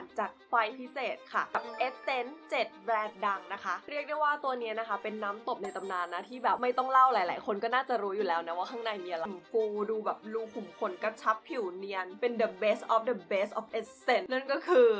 านจากไฟพิเศษค่ะ กับ Essence 7แบรนด์ดังนะคะ เรียกได้ว่าตัวนี้นะคะ เป็นน้ำตบในตำนานนะ ที่แบบไม่ต้องเล่าหลาย ๆ คนก็น่าจะรู้อยู่แล้วนะ ว่าข้างในมีอะไรฟูดูแบบรูขุมขนกระชับผิวเนียน เป็น the best of the best of Essence นั่นก็คือ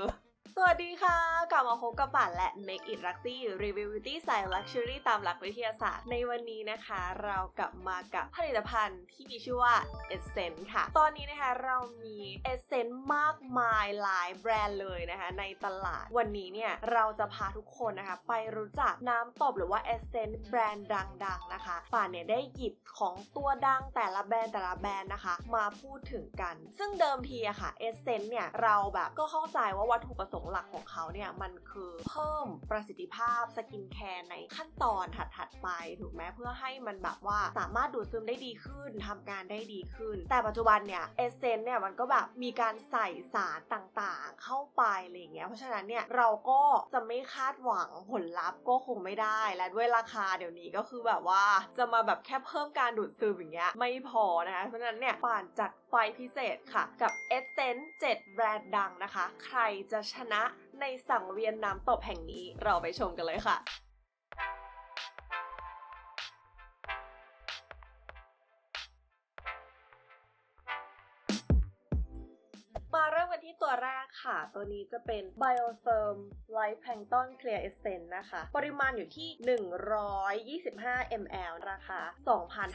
สวัสดีค่ะ กลับมาพบกับป่านและ Make It Luxy รีวิว Beauty สาย Luxury ตามหลักวิทยาศาสตร์ ในวันนี้นะคะ เรากลับมากับผลิตภัณฑ์ที่มีชื่อว่า Essence ค่ะ ตอนนี้นะคะเรามี Essence มากมายหลายแบรนด์เลยนะคะ ในตลาดวันนี้เนี่ยเราจะพาทุกคนนะคะ ไปรู้จักน้ำตบหรือว่า Essence แบรนด์ดัง ๆ นะคะ ป่านเนี่ยได้หยิบของตัวดังแต่ละแบรนด์แต่ละแบรนด์นะคะ มาพูดถึงกัน ซึ่งเดิมทีอะค่ะ Essence เนี่ยเราแบบก็เข้าใจว่าวัตถุประสงค์หลักของเขาเนี่ยมันคือเพิ่มประสิทธิภาพสกินแคร์ในขั้นตอนถัดๆไปถูกไหมเพื่อให้มันแบบว่าสามารถดูดซึมได้ดีขึ้นทำงานได้ดีขึ้น แต่ปัจจุบันเนี่ยเอเซนเนี่ยมันก็แบบมีการใส่สารต่างๆ เข้าไปอะไรอย่างเงี้ยเพราะฉะนั้นเนี่ยเราก็จะไม่คาดหวังผลลัพธ์ก็คงไม่ได้และด้วยราคาเดี๋ยวนี้ก็คือแบบว่าจะมาแบบแค่เพิ่มการดูดซึมอย่างเงี้ยไม่พอนะคะเพราะฉะนั้นเนี่ยป่านจัด ไฟพิเศษค่ะ กับเอเซนต์7แบรนด์ดังนะคะ ใครจะชนะในสังเวียนน้ำตบแห่งนี้เราไปชมกันเลยค่ะ ตัวแรกค่ะ ตัวนี้จะเป็น Biotherm Light Plankton Clear Essence นะคะ ปริมาณอยู่ที่ 125 ml ราคา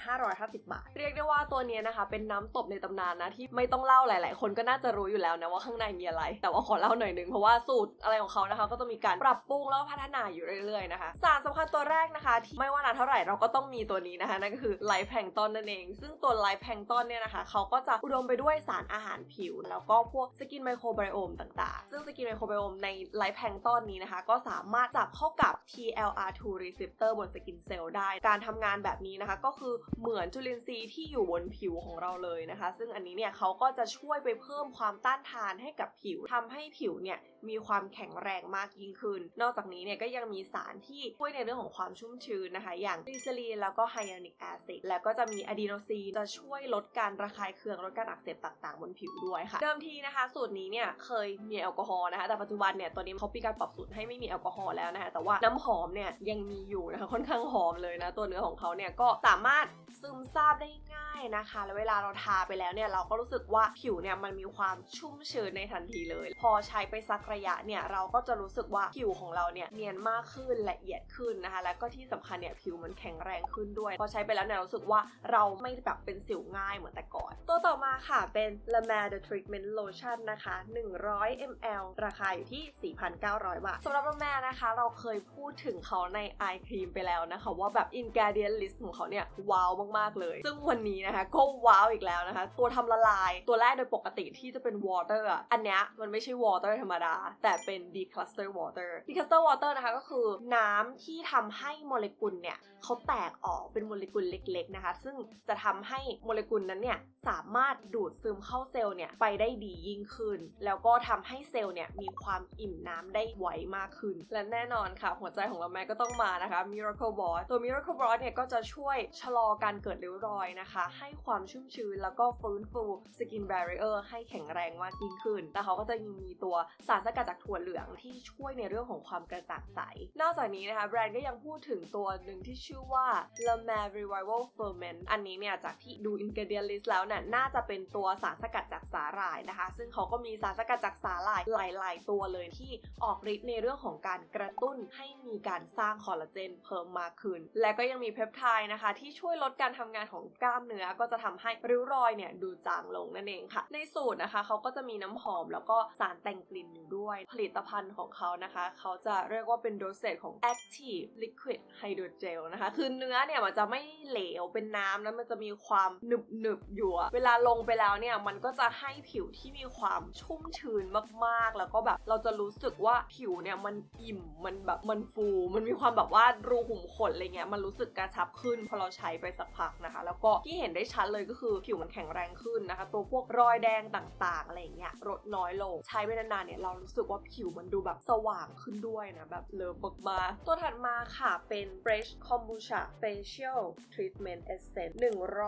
2,550 บาท เรียกได้ว่าตัวนี้นะคะ เป็นน้ำตบในตำนานนะที่ไม่ต้องเล่าหลาย ๆ คนก็น่าจะรู้อยู่แล้วนะว่าข้างในมีอะไร แต่ว่าขอเล่าหน่อยนึงเพราะว่าสูตรอะไรของเขานะคะ ก็จะมีการปรับปรุงแล้วก็พัฒนาอยู่เรื่อย ๆ นะคะ สารสำคัญตัวแรกนะคะที่ไม่ว่านานเท่าไหร่เราก็ต้องมีตัวนี้นะคะนั่นก็คือไลท์แพลงต้นนั่นเอง ซึ่งตัวไลท์แพลงต้นเนี่ยนะคะเขาก็จะอุดมไปด้วยสารอาหารผิว แล้วก็พวกสกินไมโครไบโอมต่างๆ ซึ่งสกินไมโครไบโอมในไลฟ์แพลงต้นนี้นะคะ ก็สามารถจับเข้ากับ TLR2 receptor บนสกินเซลล์ได้ การทำงานแบบนี้นะคะ ก็คือเหมือนจุลินทรีย์ที่อยู่บนผิวของเราเลยนะคะ ซึ่งอันนี้เนี่ยเขาก็จะช่วยไปเพิ่มความต้านทานให้กับผิวทำให้ผิวเนี่ย มีความแข็งแรงมากยิ่งขึ้น นอกจากนี้เนี่ยก็ยังมีสารที่ช่วยในเรื่องของความชุ่มชื้นนะคะ อย่างกลีเซรีนแล้วก็ไฮยานิกแอซิดแล้วก็จะมีอะดีโนซีนจะช่วยลดการระคายเคืองลดการอักเสบต่างๆ บนผิวด้วยค่ะ เดิมทีนะคะ สูตรนี้เนี่ยเคยมีแอลกอฮอล์นะคะแต่ปัจจุบันเนี่ยตัวนี้เขามีการปรับสูตรให้ไม่มีแอลกอฮอล์แล้วนะคะแต่ว่าน้ำหอมเนี่ยยังมีอยู่นะคะค่อนข้างหอมเลยนะตัวเนื้อของเขาเนี่ยก็สามารถซึมซาบได้ ง่ายนะคะ แล้วเวลาเราทาไปแล้วเนี่ยเราก็รู้สึกว่าผิวเนี่ยมันมีความชุ่มชื้นในทันทีเลย พอใช้ไปสักระยะเนี่ยเราก็จะรู้สึกว่าผิวของเราเนี่ยเนียนมากขึ้นละเอียดขึ้นนะคะ แล้วก็ที่สำคัญเนี่ยผิวมันแข็งแรงขึ้นด้วย พอใช้ไปแล้วเนี่ยรู้สึกว่าเราไม่แบบเป็นสิวง่ายเหมือนแต่ก่อน ตัวต่อมาค่ะเป็น La Mer The Treatment Lotion นะคะ 100 ml ราคาอยู่ที่ 4,900 บาทสำหรับ La Mer นะคะ เราเคยพูดถึงเขาใน Eye Cream ไปแล้วนะคะ ว่าแบบ ingredient list ของเขาเนี่ยว้าวมากๆเลย ซึ่งวันนี้นะคะก็ว้าวอีกแล้วนะคะ ตัวทำละลายตัวแรกโดยปกติที่จะเป็น water อะอันเนี้ยมันไม่ใช่ water ธรรมดา แต่เป็น decluster water decluster water นะคะก็คือน้ำที่ทำให้โมเลกุลเนี่ยเขาแตกออกเป็นโมเลกุลเล็กๆนะคะ ซึ่งจะทำให้โมเลกุลนั้นเนี่ย สามารถดูดซึมเข้าเซลล์เนี่ยไปได้ดียิ่งขึ้น แล้วก็ทำให้เซลล์เนี่ยมีความอิ่มน้ำได้ไวมากขึ้น และแน่นอนค่ะ หัวใจของเราแม่ก็ต้องมานะคะ Miracle b o s ตัว Miracle b o s เนี่ยก็จะช่วยชะลอการเกิดริ้วรอยนะคะ ให้ความชุ่มชื้นแล้วก็ฟื้นฟูสกิน barrier ให้แข็งแรงมากยิ่งขึ้นแล้วเขาก็จะยังมีตัวสารสกัดจากถั่วเหลืองที่ช่วยในเรื่องของความกระจ่างใส นอกจากนี้นะคะแบรนด์ก็ยังพูดถึงตัวหนึ่งที่ชื่อว่า La Mer Revival Ferment อันนี้เนี่ยจากที่ดู ingredient list แล้วเนี่ยน่าจะเป็นตัวสารสกัดจากสาหร่ายนะคะ ซึ่งเขาก็มีสารสกัดจากสาหร่ายหลาย ๆ ตัวเลยที่ออกฤทธิ์ในเรื่องของการกระตุ้นให้มีการสร้างคอลลาเจนเพิ่มมากขึ้น และก็ยังมีเพปไทด์นะคะ ที่ช่วยลดการทำงานของกล้ามเนื้อก็จะทำให้ริ้วรอยเนี่ยดูจางลงนั่นเองค่ะ ในสูตรนะคะเขาก็จะมีน้ำหอมแล้วก็สารแต่งกลิ่นอยู่ด้วยผลิตภัณฑ์ของเขานะคะ เขาจะเรียกว่าเป็นโดสเซจของ Active Liquid Hydrogel นะคะ คือเนื้อเนี่ยมันจะไม่เหลวเป็นน้ำแล้วมันจะมีความหนึบหนึบๆอยู่อะเวลาลงไปแล้วเนี่ยมันก็จะให้ผิวที่มีความชุ่มชื้นมากๆ แล้วก็แบบเราจะรู้สึกว่าผิวเนี่ยมันอิ่มมันแบบมันฟู มันมีความแบบว่ารูขุมขนอะไรเงี้ยมันรู้สึกกระชับขึ้นพอเราใช้ไปสักพักนะคะ แล้วก็ที่เห็นได้ชัดเลยก็คือผิวมันแข็งแรงขึ้นนะคะ ตัวพวกรอยแดงต่างๆอะไรเงี้ยลดน้อยลงใช้ไปนานๆเนี่ยเรารู้สึกว่าผิวมันดูแบบสว่างขึ้นด้วยนะแบบเลิฟมากๆตัวถัดมาค่ะเป็น Fresh Kombucha Facial Treatment Essence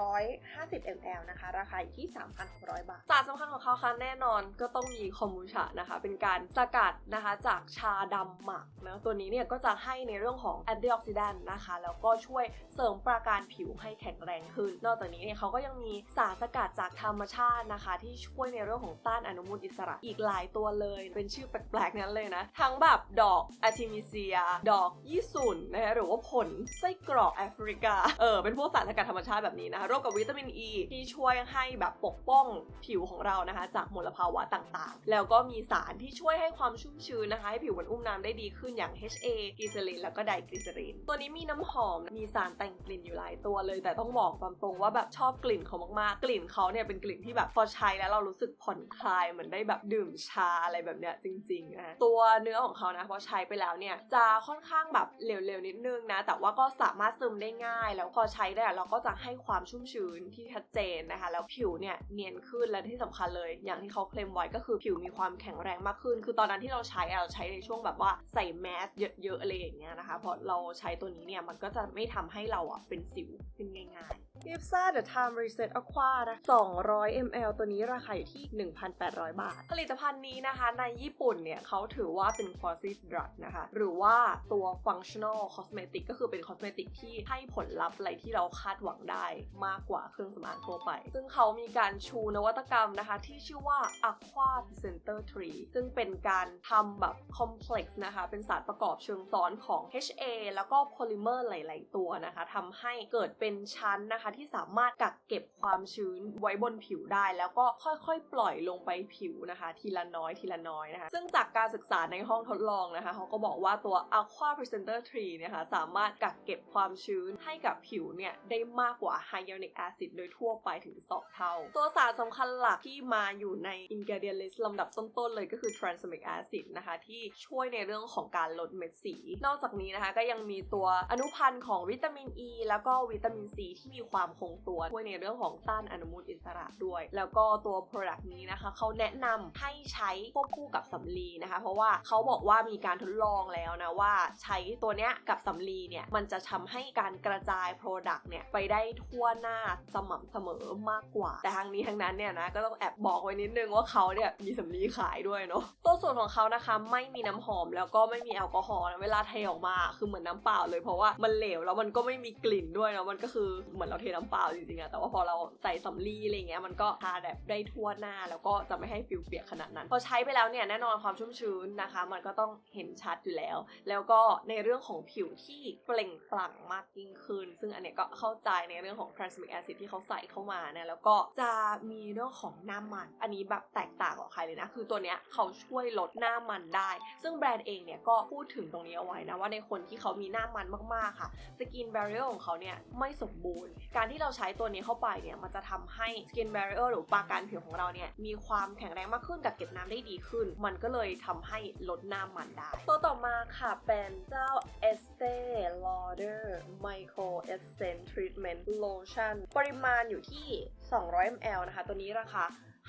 150 ml นะคะราคาอยู่ที่ 3,600 บาทสารสำคัญของเขาค่ะแน่นอนก็ต้องมีคอมบูชานะคะ เป็นการสกัดนะคะจากชาดำหมักนะตัวนี้เนี่ยก็จะให้ในเรื่องของแอนตี้ออกซิแดนต์นะคะ แล้วก็ช่วยเสริมปราการผิวให้แข็งแรงขึ้น นอกจากนี้เนี่ยเขาก็ยังมีสารสกัดจากธรรมชาตินะคะ ที่ช่วยในเรื่องของต้านอนุมูลอิสระอีกหลายตัวเลย เป็นชื่อแปลกๆนั้นเลยนะ ทั้งแบบดอกอาร์ติมิเซีย ดอกยี่สุนนะคะหรือว่าผลไส้กรอกแอฟริกาเออเป็นพวกสารสกัดธรรมชาติแบบนี้นะคะร่วมกับวิตามินอ e, ีที่ช่วยให้แบบปกป้องผิวของเรานะคะ จากมลภาวะต่างๆ แล้วก็มีสารที่ช่วยให้ความชุ่มชื้นนะคะ ให้ผิวมันอุ้มน้ำได้ดีขึ้นอย่าง HA กลีเซอรินแล้วก็ไดกลีเซอรินตัวนี้มีน้ำหอมมีสารแต่งกลิ่นอยู่หลายตัวเลย แต่ต้องบอกตามตรงว่าแบบชอบกลิ่นเขามากๆ กลิ่นเขาเนี่ยเป็นกลิ่นที่แบบพอใช้แล้วเรารู้สึกผ่อนคลายเหมือนได้แบบดื่มชาอะไรแบบเนี้ยจริงๆนะตัวเนื้อของเขานะพอใช้ไปแล้วเนี่ยจะค่อนข้างแบบเหลวๆนิดนึงนะแต่ว่าก็สามารถซึมได้ง่าย แล้วพอใช้ได้เราก็จะให้ความชุ่มชื้นที่ชัดเจนนะคะแล้วผิวเนี่ยเนียนขึ้นและที่สำคัญเลย อย่างที่เขาเคลมไว้ก็คือผิวมีความแข็งแรงมากขึ้น คือตอนนั้นที่เราใช้เราใช้ในช่วงแบบว่าใส่แมสเยอะๆอะไรอย่างเงี้ยนะคะเพราะเราใช้ตัวนี้เนี่ยมันก็จะไม่ทำให้เราอะเป็นสิวขึ้นง่าย ๆ i f s a The Time Reset Aqua นะ200 ml ตัวนี้ราคาอยู่ที่ 1,800 บาท ผลิตภัณฑ์นี้นะคะในญี่ปุ่นเนี่ยเขาถือว่าเป็น quasi drug นะคะ หรือว่าตัว functional cosmetic ก็คือเป็น cosmetic ที่ให้ผลลัพธ์อะไรที่เราคาดหวังได้มากกว่าเครื่องสำอางทั่วไป ซึ่งเขามีการชูนวัตกรรมนะคะ ที่ชื่อว่า Aqua Center 3ซึ่งเป็นการทำแบบ complex นะคะ เป็นสารประกอบเชิงซ้อนของ HA แล้วก็โพลิเมอร์หลาย ๆ ตัวนะคะทำให้เกิดเป็นชั้นนะคะที่สามารถกักเก็บความชื้นไว้บนผิวได้ แล้วก็ค่อยๆ ปล่อยลงไปผิวนะคะ ทีละน้อยทีละน้อยนะคะ ซึ่งจากการศึกษาในห้องทดลองนะคะเขาก็บอกว่าตัว Aqua Presenter 3เนี่ยค่ะสามารถกักเก็บความชื้นให้กับผิวเนี่ยได้มากกว่า Hyaluronic Acid โดยทั่วไปถึง 2 เท่า ตัวสารสำคัญหลักที่มาอยู่ใน ingredient list ลำดับต้นๆเลยก็คือ Tranexamic Acid นะคะที่ช่วยในเรื่องของการลดเม็ดสี นอกจากนี้นะคะก็ยังมีตัวอนุพันธ์ของวิตามิน E แล้วก็วิตามิน C ที่มีความความคงตัวช่วยในเรื่องของต้านอนุมูลอิสระด้วย แล้วก็ตัว Product นี้นะคะเขาแนะนำให้ใช้ควบคู่กับสำลีนะคะ เพราะว่าเขาบอกว่ามีการทดลองแล้วนะว่าใช้ตัวเนี้ยกับสำลีเนี่ยมันจะทำให้การกระจาย Product เนี่ยไปได้ทั่วหน้าสม่ำเสมอมากกว่า แต่ทางนี้ทางนั้นเนี่ยนะก็ต้องแอบบอกไว้นิดนึงว่าเขาเนี่ยมีสำลีขายด้วยเนาะตัวส่วนของเขานะคะไม่มีน้ำหอมแล้วก็ไม่มีแอลกอฮอล์เวลาเทออกมาคือเหมือนน้ำเปล่าเลยเพราะว่ามันเหลวแล้วมันก็ไม่มีกลิ่นด้วยเนาะมันก็คือเหมือนเราเทน้ำเปล่าจริงๆอะแต่ว่าพอเราใส่สำลีอะไรเงี้ยมันก็ทาแบบได้ทั่วหน้า แล้วก็จะไม่ให้ฟิลเปียกขนาดนั้น พอใช้ไปแล้วเนี่ยแน่นอนความชุ่มชื้นนะคะ มันก็ต้องเห็นชัดอยู่แล้ว แล้วก็ในเรื่องของผิวที่เปล่งปลั่งมากยิ่งขึ้น ซึ่งอันเนี้ยก็เข้าใจในเรื่องของ tranexamic acid ที่เขาใส่เข้ามานะแล้วก็จะมีเรื่องของหน้ามัน อันนี้แบบแตกต่างกับใครเลยนะ คือตัวเนี้ยเขาช่วยลดหน้ามันได้ ซึ่งแบรนด์เองเนี่ยก็พูดถึงตรงนี้เอาไว้นะว่าในคนที่เขามีหน้ามันมากๆค่ะสกิน barrier ของเขาเนี่ยไม่สมบูรณ์การที่เราใช้ตัวนี้เข้าไปเนี่ยมันจะทำให้ skin barrier หรือปราการผิวของเราเนี่ยมีความแข็งแรงมากขึ้นกับเก็บน้ำได้ดีขึ้น มันก็เลยทำให้ลดหน้ามันได้ ตัวต่อมาค่ะเป็นเจ้า Estee Lauder Micro Essence Treatment Lotion ปริมาณอยู่ที่ 200 ml นะคะ ตัวนี้ราคา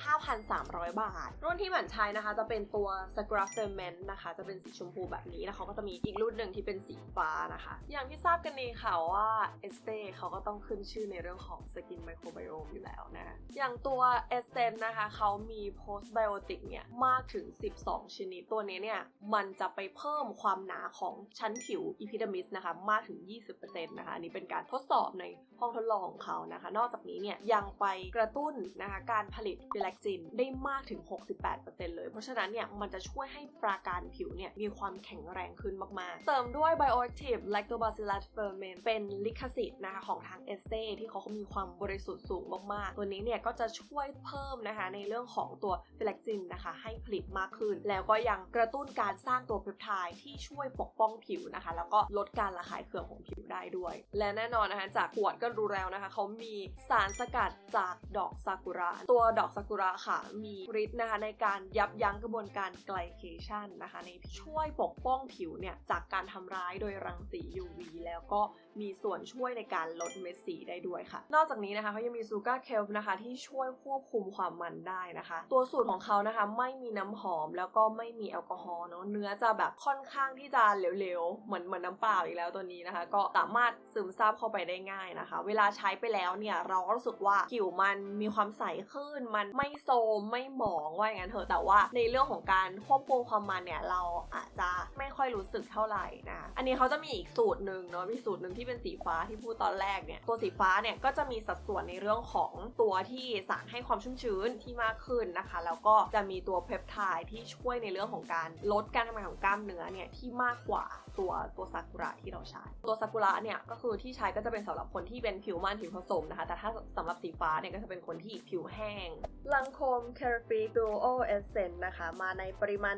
5,300 บาท รุ่นที่หมันใช้นะคะ จะเป็นตัว Sakura Ferment นะคะ จะเป็นสีชมพูแบบนี้ แล้วเขาก็จะมีอีกรุ่นหนึ่งที่เป็นสีฟ้านะคะ อย่างที่ทราบกันดีค่ะว่า Estee เขาก็ต้องขึ้นชื่อในเรื่องของ Skin Microbiome อยู่แล้วนะ อย่างตัว Essence นะคะ เขามี Postbiotic เนี่ย มากถึง 12 ชนิด ตัวนี้เนี่ย มันจะไปเพิ่มความหนาของชั้นผิว Epidermis นะคะ มากถึง 20%นะคะ อันนี้เป็นการทดสอบในห้องทดลองของเขานะคะ นอกจากนี้เนี่ย ยังไปกระตุ้นนะคะ การผลิตแลคจินได้มากถึง 68%เลย เพราะฉะนั้นเนี่ยมันจะช่วยให้ปราการผิวเนี่ยมีความแข็งแรงขึ้นมากๆ เสริมด้วย Bioactive Lactobacillus Ferment เป็นลิขสิทธิ์นะคะของทาง e s t e ที่เขามีความบริสุทธิ์สูงมากๆ ตัวนี้เนี่ยก็จะช่วยเพิ่มนะคะในเรื่องของตัวฟิล a กจินนะคะให้ผลิตมากขึ้น แล้วก็ยังกระตุ้นการสร้างตัวเพปไทด์ที่ช่วยปกป้องผิวนะคะ แล้วก็ลดการระคายเคืองของผิวได้ด้วย และแน่นอนนะคะจากขวดก็รู้แล้วนะคะเขามีสารสกัดจากดอกซากุระ ตัวดอกซากุระค่ะมีฤทธิ์นะคะในการยับยั้งกระบวนการไกลเคชันนะคะในช่วยปกป้องผิวเนี่ยจากการทำร้ายโดยรังสี UV แล้วก็ มีส่วนช่วยในการลดเม็ดสีได้ด้วยค่ะ นอกจากนี้นะคะเขายังมีซูการ์เคลนะคะที่ช่วยควบคุมความมันได้นะคะ ตัวสูตรของเขานะคะไม่มีน้ำหอมแล้วก็ไม่มีแอลกอฮอล์เนาะเนื้อจะแบบค่อนข้างที่จะเหลวๆเหมือนเหมือนน้ำเปล่าอีกแล้วตัวนี้นะคะ ก็สามารถซึมซาบเข้าไปได้ง่ายนะคะ เวลาใช้ไปแล้วเนี่ยเราก็รู้สึกว่าผิวมันมีความใสขึ้น มันไม่โซมไม่หมองว่าอย่างนั้นเถอะแต่ว่าในเรื่องของการควบคุมความมันเนี่ยเราอาจจะไม่ค่อยรู้สึกเท่าไหร่นะอันนี้เขาจะมีอีกสูตรหนึ่งเนาะมีสูตรหนึ่งที่เป็นสีฟ้าที่พูดตอนแรกเนี่ยตัวสีฟ้าเนี่ยก็จะมีสัดส่วนในเรื่องของตัวที่สารให้ความชุ่มชื้นที่มากขึ้นนะคะ แล้วก็จะมีตัวเพปไทด์ที่ช่วยในเรื่องของการลดการทำงานของกล้ามเนื้อเนี่ยที่มากกว่าตัวตัวซากุระที่เราใช้ ตัวซากุระเนี่ยก็คือที่ใช้ก็จะเป็นสำหรับคนที่เป็นผิวมันผิวผสมนะคะ แต่ถ้าสำหรับสีฟ้าเนี่ยก็จะเป็นคนที่ผิวแห้งลังโคม Carefree Duo Essence นะคะ มาในปริมาณ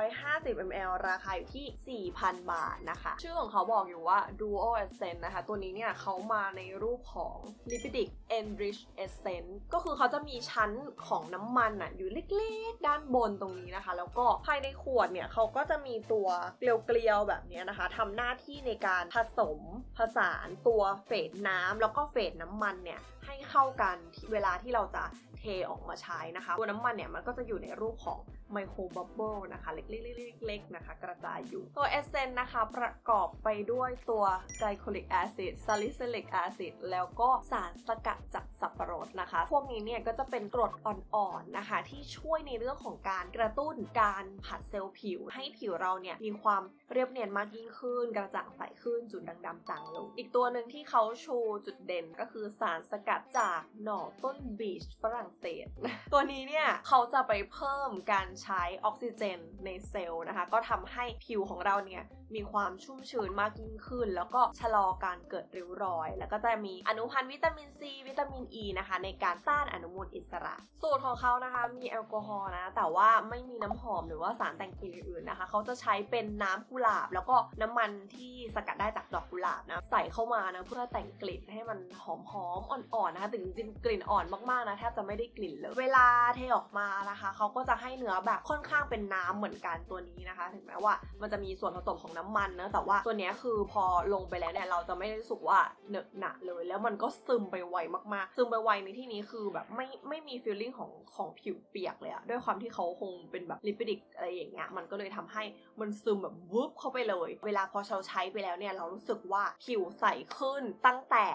150 ml ราคาอยู่ที่ 4,000 บาทนะคะ ชื่อของเขาบอกอยู่ว่า Duo Essence นะคะ ตัวนี้เนี่ยเขามาในรูปของ Lipidic Enrich Essence ก็คือเขาจะมีชั้นของน้ำมันอะอยู่เล็กๆ ด้านบนตรงนี้นะคะ แล้วก็ภายในขวดเนี่ยเขาก็จะมีตัวเกลียวๆแบบนี้นะคะทำหน้าที่ในการผสมผสานตัวเฟสน้ำแล้วก็เฟสน้ำมันเนี่ยให้เข้ากันเวลาที่เราจะเทออกมาใช้นะคะ ตัวน้ำมันเนี่ยมันก็จะอยู่ในรูปของ ไมโครบับเบิลนะคะเล็กๆๆๆนะคะ กระจายอยู่ตัวเอเซนนะคะ ประกอบไปด้วยตัวไกลโคลิกแอซิดซาลิซิลิกแอซิดแล้วก็สารสกัดจากสับปะรดนะคะ พวกนี้เนี่ยก็จะเป็นกรดอ่อนๆนะคะ ที่ช่วยในเรื่องของการกระตุ้นการผัดเซลล์ผิว ให้ผิวเราเนี่ยมีความเรียบเนียนมากยิ่งขึ้น กระจ่างใสขึ้นจุดด่างดำจางลงอีกตัวหนึ่งที่เขาชูจุดเด่นก็คือสารสกัดจากหน่อต้นบีชฝรั่งเศส ตัวนี้เนี่ยเขาจะไปเพิ่มการใช้ออกซิเจนในเซลล์นะคะ ก็ทำให้ผิวของเราเนี่ย มีความชุ่มชื้นมากยิ่งขึ้น แล้วก็ชะลอการเกิดริ้วรอย แล้วก็จะมีอนุพันธ์วิตามินซีวิตามินอ e ีนะคะ ในการต้านอนุมูลอิสระ สูตรของเขานะคะมีแอลกอฮอล์นะ แต่ว่าไม่มีน้ำหอมหรือว่าสารแต่งกลิ่นอื่นนะคะ เขาจะใช้เป็นน้ำกุหลาบ แล้วก็น้ำมันที่สกัดได้จากดอกกุหลาบนะใส่เข้ามานะเพื่อแต่งกลิ่นให้มันหอมๆอ่อนๆนะคะถึงจริงกลิ่นอ่อนมากๆนะแทบจะไม่ได้กลิ่นเลย เวลาเทออกมานะคะ เขาก็จะให้เนื้อแบบค่อนข้างเป็นน้ำเหมือนกันตัวนี้นะคะ ถึงแม้ว่ามันจะมีส่วนผสมของน้ำมันนะแต่ว่าตัวนี้คือพอลงไปแล้วเนี่ยเราจะไม่รู้สึกว่าเหนอะหนะเลย แล้วมันก็ซึมไปไวมากๆ ซึมไปไวในที่นี้คือแบบไม่ไม่มีฟีลลิ่งของของผิวเปียกเลยอะด้วยความที่เขาคงเป็นแบบลิปิดิกอะไรอย่างเงี้ยมันก็เลยทำให้มันซึมแบบวุบเข้าไปเลย เวลาพอเราใช้ไปแล้วเนี่ยเรารู้สึกว่าผิวใสขึ้นตั้งแต่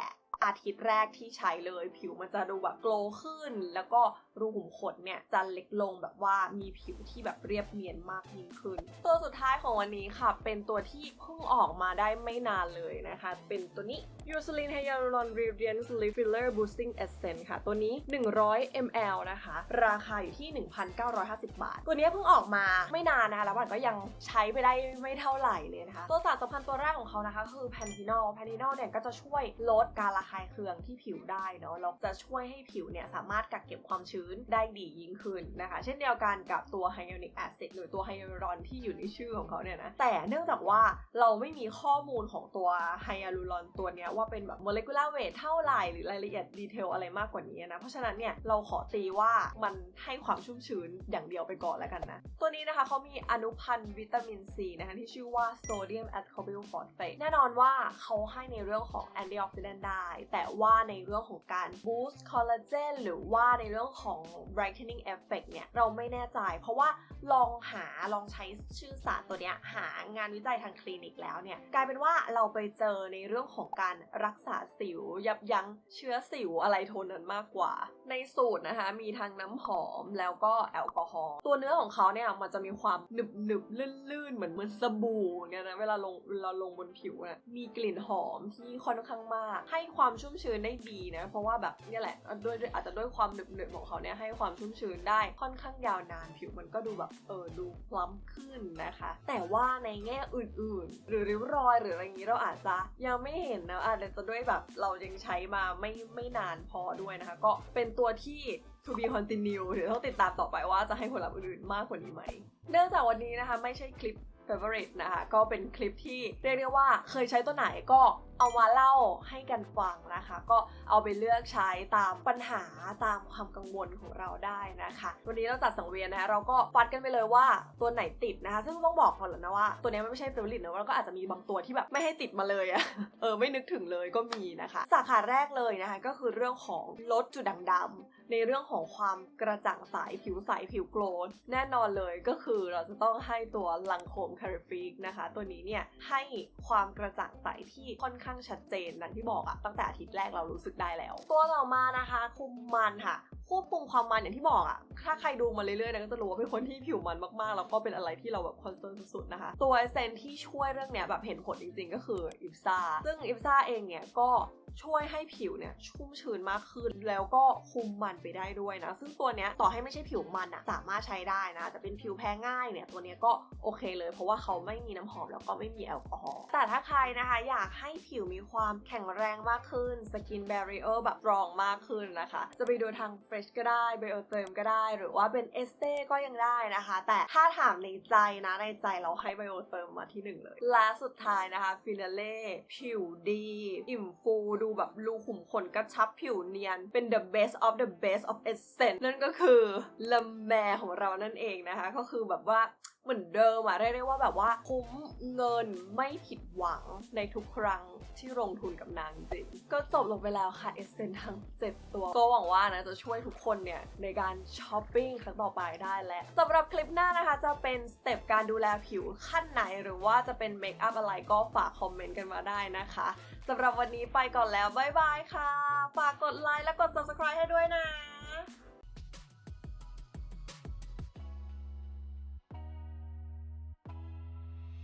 อาทิตย์แรกที่ใช้เลย ผิวมันจะดูแบบโกลว์ขึ้น แล้วก็ รูขุมขนเนี่ยจะเล็กลงแบบว่ามีผิวที่แบบเรียบเนียนมากยิ่งขึ้น ตัวสุดท้ายของวันนี้ค่ะ เป็นตัวที่เพิ่งออกมาได้ไม่นานเลยนะคะ เป็นตัวนี้ Eucerin Hyaluron Radiance Lip Filler Boosting Essence ค่ะ ตัวนี้ 100 ml นะคะ ราคาอยู่ที่ 1,950 บาท ตัวนี้เพิ่งออกมาไม่นานนะคะแล้วมันก็ยังใช้ไปได้ไม่เท่าไหร่เลยนะคะ ตัวสารสำคัญตัวแรกของเขานะคะ คือแพนทีนอลแพนทีนอลเนี่ยก็จะช่วยลดการระคายเคืองที่ผิวได้เนาะแล้วจะช่วยให้ผิวเนี่ยสามารถกักเก็บความชื้นได้ดียิ่งขึ้นนะคะ เช่นเดียวกันกับตัวไฮยาลูริกแอซิดหรือตัวไฮยาลูรอนที่อยู่ในชื่อของเขาเนี่ยนะ แต่เนื่องจากว่าเราไม่มีข้อมูลของตัวไฮยาลูรอนตัวนี้ว่าเป็นแบบโมเลกุลาร์เวทเท่าไหร่หรือรายละเอียดดีเทลอะไรมากกว่านี้นะ เพราะฉะนั้นเนี่ยเราขอตีว่ามันให้ความชุ่มชื้นอย่างเดียวไปก่อนแล้วกันนะ ตัวนี้นะคะเขามีอนุพันธ์วิตามินซีนะคะที่ชื่อว่าโซเดียมแอสคอบิลฟอสเฟตแน่นอนว่าเขาให้ในเรื่องของแอนตี้ออกซิแดนต์ได้ แต่ว่าในเรื่องของการบูสต์คอลลาเจนหรือว่าในเรื่องของ brightening effect เนี่ยเราไม่แน่ใจ เพราะว่าลองหาลองใช้ชื่อสารตัวเนี้ยหางานวิจัยทางคลินิกแล้วเนี่ยกลายเป็นว่าเราไปเจอในเรื่องของการรักษาสิว ยับยั้งเชื้อสิวอะไรโทนนั้นมากกว่า ในสูตรนะคะมีทั้งน้ำหอมแล้วก็แอลกอฮอล์ตัวเนื้อของเขาเนี่ยมันจะมีความหนึบหนึบๆลื่นๆ เหมือนเหมือนสบู่เนี่ยนะเวลาลงเวลาลงบนผิวเนี่ยมีกลิ่นหอมที่ค่อนข้างมาก ให้ความชุ่มชื้นได้ดีนะเพราะว่าแบบนี่แหละด้วยอาจจะด้วยความหนึบหนึบๆของเขาเนี่ยให้ความชุ่มชื้นได้ค่อนข้างยาวนานผิวมันก็ดูแบบเออดูพล้ำขึ้นนะคะ แต่ว่าในแง่อื่นๆ หรือริ้วรอยหรืออะไรอย่างนี้เราอาจจะยังไม่เห็นนะอาจจะด้วยแบบเรายังใช้มาไม่ไม่นานพอด้วยนะคะ ก็เป็นตัวที่ to be continue เดี๋ยวต้องติดตามต่อไปว่าจะให้ผลลัพธ์อื่นๆมากกว่านี้ไหม เนื่องจากวันนี้นะคะไม่ใช่คลิป favorite นะคะ ก็เป็นคลิปที่เรียกได้ว่าเคยใช้ตัวไหนก็เอามาเล่าให้กันฟังนะคะ ก็เอาไปเลือกใช้ตามปัญหาตามความกังวลของเราได้นะคะ วันนี้เราจัดสังเวียนนะคะเราก็ฟัดกันไปเลยว่าตัวไหนติดนะคะ ซึ่งต้องบอกก่อนแล้วนะว่า ตัวนี้มันไม่ใช่เฟเวอริตนะแล้วก็อาจจะมีบางตัวที่แบบไม่ให้ติดมาเลยอะเออไม่นึกถึงเลยก็มีนะคะ สาขาแรกเลยนะคะ ก็คือเรื่องของลดจุดด่างดำในเรื่องของความกระจ่างใสผิวใสผิวโกลนแน่นอนเลยก็คือเราจะต้องให้ตัวลังโคมคาริฟิกนะคะ ตัวนี้เนี่ยให้ความกระจ่างใสที่ค่อนข้างชัดเจนนั่นที่บอกอะตั้งแต่อาทิตย์แรกเรารู้สึกได้แล้ว ตัวต่อมานะคะคุมมันค่ะ ควบคุมความมันอย่างที่บอกอะถ้าใครดูมาเรื่อยๆนะก็จะรู้ว่าเป็นคนที่ผิวมันมากๆ แล้วก็เป็นอะไรที่เราแบบคอนเซิร์นสุดๆนะคะ ตัวเซนที่ช่วยเรื่องเนี้ยแบบเห็นผลจริงๆ ก็คืออิฟซาซึ่งอิฟซาเองเนี่ยก็ช่วยให้ผิวเนี่ยชุ่มชื้นมากขึ้น แล้วก็คุมมันไปได้ด้วยนะ ซึ่งตัวเนี้ยต่อให้ไม่ใช่ผิวมันอะสามารถใช้ได้นะ แต่เป็นผิวแพ้ง่ายเนี่ยตัวเนี้ยก็โอเคเลย เพราะว่าเขาไม่มีน้ำหอมแล้วก็ไม่มีแอลกอฮอล์แต่ถ้าใครนะคะอยากให้ผิวมีความแข็งแรงมากขึ้นสกิน b บร i เออร์แบบรองมากขึ้นนะคะ จะไปดูทาง Fresh ก็ได้ไบโอเติมก็ได้ หรือว่าเป็นเอสเต้ก็ยังได้นะคะ แต่ถ้าถามในใจนะในใจเราให้ b i o t h e r m มาที่หนึ่งเลย และสุดท้ายนะคะฟิลเล่ผิวดี อิ่มฟูดูแบบรูขุมขนกระชับผิวเนียน เป็น the best of the best of essence นั่นก็คือลำแมของเรานั่นเองนะคะ ก็คือแบบว่า เหมือนเดิมอะเรียกได้ว่าแบบว่าคุ้มเงินไม่ผิดหวังในทุกครั้งที่ลงทุนกับนางจริง ก็จบลงไปแล้วค่ะเอเซนทั้ง 7 ตัว ก็หวังว่านะจะช่วยทุกคนเนี่ย ในการช้อปปิ้งครั้งต่อไปได้แหละสำหรับคลิปหน้านะคะ จะเป็นสเต็ปการดูแลผิวขั้นไหน หรือว่าจะเป็นเมคอัพอะไรก็ฝากคอมเมนต์กันมาได้นะคะสำหรับวันนี้ไปก่อนแล้ว บ๊ายบายค่ะ ฝากกดไลค์และกด subscribe ให้ด้วยนะ